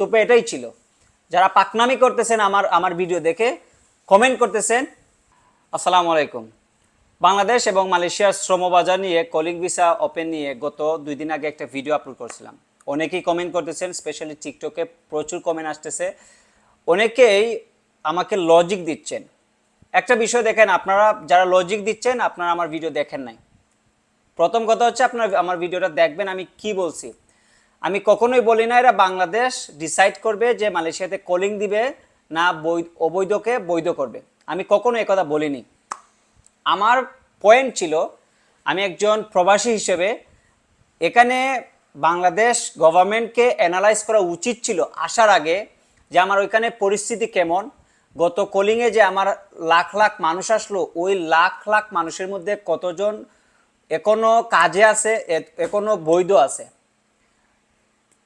বক্তব্য এটাই ছিল। যারা পাকনামি করতেছেন আমার আমার ভিডিও দেখে কমেন্ট করতেছেন, আসসালামু আলাইকুম। বাংলাদেশ এবং মালয়েশিয়ার শ্রমবাজার নিয়ে কলিং ভিসা ওপেন নিয়ে গত দুই দিন আগে একটা ভিডিও আপলোড করেছিলাম। অনেকেই কমেন্ট করতেছেন স্পেশালি টিকটকে প্রচুর কমেন্ট আসতেছে। অনেকেই আমাকে লজিক দিচ্ছেন। একটা বিষয় দেখেন, আপনারা যারা লজিক দিচ্ছেন, আপনারা আমার ভিডিও দেখেন নাই। প্রথম কথা হচ্ছে, আপনার আমার ভিডিওটা দেখবেন, আমি কি বলছি? আমি কখনোই বলি না, এরা বাংলাদেশ ডিসাইড করবে যে মালয়েশিয়াতে কলিং দিবে না বৈধ, অবৈধকে বৈধ করবে। আমি কখনো একথা বলিনি। আমার পয়েন্ট ছিল, আমি একজন প্রবাসী হিসেবে, এখানে বাংলাদেশ গভর্নমেন্টকে অ্যানালাইজ করা উচিত ছিল আসার আগে যে আমার ওইখানে পরিস্থিতি কেমন। গত কলিংয়ে যে আমার লাখ লাখ মানুষ আসলো, ওই লাখ লাখ মানুষের মধ্যে কতজন এখনও কাজে আছে, এ- এখনও বৈধ আছে।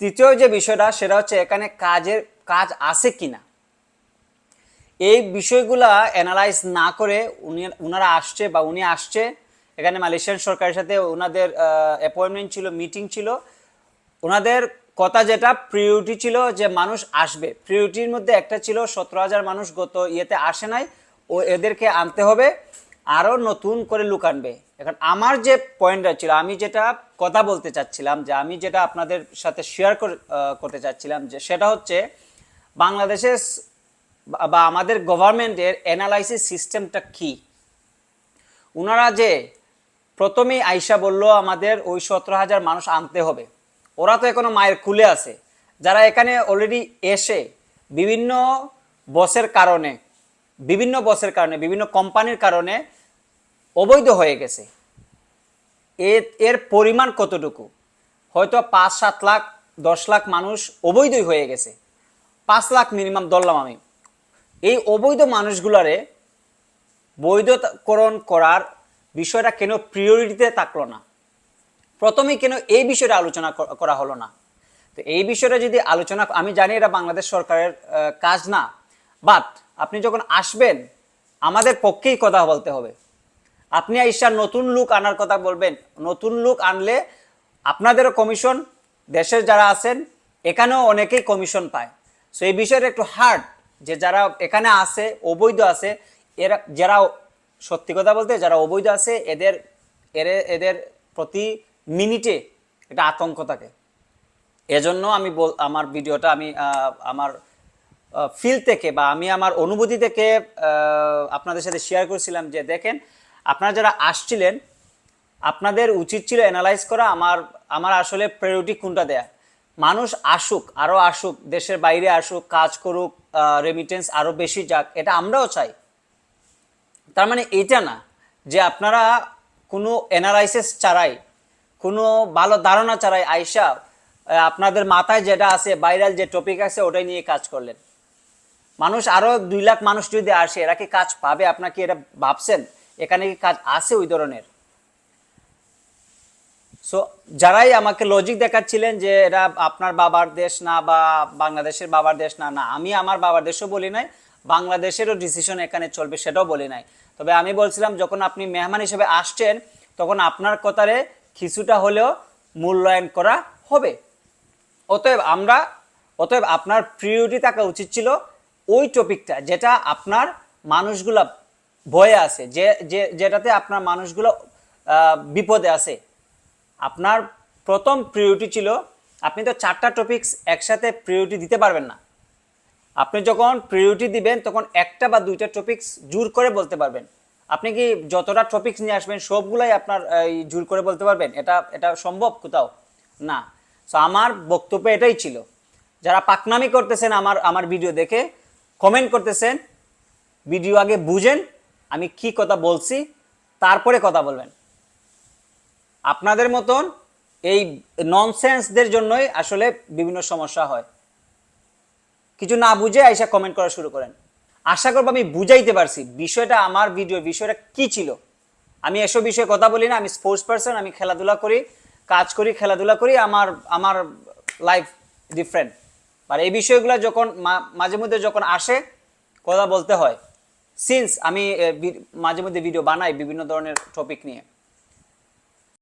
তৃতীয় যে বিষয়টা, সেটা হচ্ছে এখানে কাজের কাজ আছে কিনা। এই বিষয়গুলা অ্যানালাইজ না করে উনি ওনারা আসছে বা উনি আসছে, এখানে মালয়েশিয়ান সরকারের সাথে ওনাদের অ্যাপয়েন্টমেন্ট ছিল মিটিং ছিল। ওনাদের কথা যেটা প্রিয়োরিটি ছিল যে মানুষ আসবে। প্রিয়োরিটির মধ্যে একটা ছিল, সতেরো হাজার মানুষ গত ইয়েতে আসে নাই, ও এদেরকে আনতে হবে। আরও নতুন করে লুক আনবে। এখন আমার যে পয়েন্টটা ছিল, আমি যেটা কথা বলতে চাচ্ছিলাম, যে আমি যেটা আপনাদের সাথে শেয়ার করতে চাচ্ছিলাম, যে সেটা হচ্ছে বাংলাদেশের বা- আমাদের গভর্নমেন্টের অ্যানালাইসিস সিস্টেমটা কি? ওনারা যে প্রথমেই আইসা বলল, আমাদের ওই সতেরো হাজার মানুষ আনতে হবে। ওরা তো এখনও মায়ের খুলে আছে। যারা এখানে অলরেডি এসে বিভিন্ন বসের কারণে বিভিন্ন বসের কারণে, বিভিন্ন কোম্পানির কারণে অবৈধ হয়ে গেছে। এর পরিমাণ কতটুকু? হয়তো পাঁচ, সাত লাখ, দশ লাখ মানুষ অবৈধই হয়ে গেছে। পাঁচ লাখ মিনিমাম ধরলাম আমি। এই অবৈধ মানুষগুলারে বৈধকরণ করার বিষয়টা কেন প্রিয়রিটিতে থাকল না? প্রথমে কেন এই বিষয়টা আলোচনা করা হলো না? তো এই বিষয়টা যদি আলোচনা, আমি জানি এটা বাংলাদেশ সরকারের কাজ না বাট আপনি যখন আসবেন, আমাদের পক্ষেই কথা বলতে হবে। আপনি আইসার নতুন লুক আনার কথা বলবেন। নতুন লুক আনলে আপনাদেরও কমিশন দেশের যারা আছেন, এখানেও অনেকেই কমিশন পায়। সো এই বিষয়টা একটু হার্ড যে যারা এখানে আছে, অবৈধ আছে, এরা, যারা সত্যি কথা বলতে যারা অবৈধ আছে, এদের, এর, এদের প্রতি মিনিটে এটা আতঙ্ক থাকে। এজন্য আমি বল, আমার ভিডিওটা আমি আমার ফিল থেকে বা আমি আমার অনুভূতি থেকে আপনাদের সাথে শেয়ার করেছিলাম যে দেখেন, আপনারা যারা আসছিলেন, আপনাদের উচিত ছিল অ্যানালাইজ করা আমার আমার আসলে প্রায়োরিটি কোনটা দেয়া। মানুষ আসুক আরও আসুক, দেশের বাইরে আসুক, কাজ করুক রেমিটেন্স আরও বেশি যাক, এটা আমরাও চাই। তার মানে এটা না, যে আপনারা কোনো অ্যানালাইসিস ছাড়াই, কোনো ভালো ধারণা ছাড়াই আইসা আপনাদের মাথায় যেটা আছে ভাইরাল যে টপিক আছে, ওটাই নিয়ে কাজ করলেন। মানুষ আরও দুই লাখ মানুষ যদি আসে, এরা কি কাজ পাবে? আপনার কি এটা ভাবছেন? এখানে কি কাজ আছে ওই ধরনের? সো যারাই আমাকে লজিক দেখাচ্ছিলেন যে এটা আপনার বাবার দেশ না বা বাংলাদেশের বাবার দেশ না না, আমি আমার বাবার দেশও বলি নাই, বাংলাদেশেরও ডিসিশন এখানে চলবে সেটাও বলি নাই। তবে আমি বলছিলাম, যখন আপনি মেহমান হিসেবে আসছেন, তখন আপনার কথারে কিছুটা হলেও মূল্যায়ন করা হবে। অতএব আমরা, অতএব আপনার প্রিয়োরিটি থাকা উচিত ছিল ওই টপিকটা, যেটা আপনার মানুষগুলা ভয়ে আছে, যে যে, যেটাতে আপনার মানুষগুলো বিপদে আছে। আপনার প্রথম প্রিয়োরিটি ছিল, আপনি তো চারটা টপিকস একসাথে প্রিয়োরিটি দিতে পারবেন না। আপনি যখন প্রিয়োরিটি দিবেন, তখন একটা বা দুইটা টপিকস জোর করে বলতে পারবেন। আপনি কি যতটা টপিকস নিয়ে আসবেন, সবগুলাই আপনার এই জোর করে বলতে পারবেন? এটা এটা সম্ভব কোথাও? না। সো আমার বক্তব্য এটাই ছিল। যারা পাকনামি করতেছেন আমার আমার ভিডিও দেখে কমেন্ট করতেছেন ভিডিও আগে বুঝেন, আমি কি কথা বলছি, তারপরে কথা বলবেন। আপনাদের মতন এই ননসেন্সদের জন্যই আসলে বিভিন্ন সমস্যা হয়। কিছু না বুঝে আইসা কমেন্ট করা শুরু করেন। আশা করব আমি বুঝাইতে পারছি, বিষয়টা আমার ভিডিও বিষয়টা কি ছিল? আমি এসব বিষয়ে কথা বলি না, আমি স্পোর্টস পার্সন আমি খেলাধুলা করি, কাজ করি, খেলাধুলা করি, আমার আমার লাইফ ডিফারেন্ট আর এই বিষয়গুলো যখন মাঝে মধ্যে যখন আসে, কথা বলতে হয়। সিন্স আমি মাঝে মধ্যে ভিডিও বানাই বিভিন্ন ধরনের টপিক নিয়ে।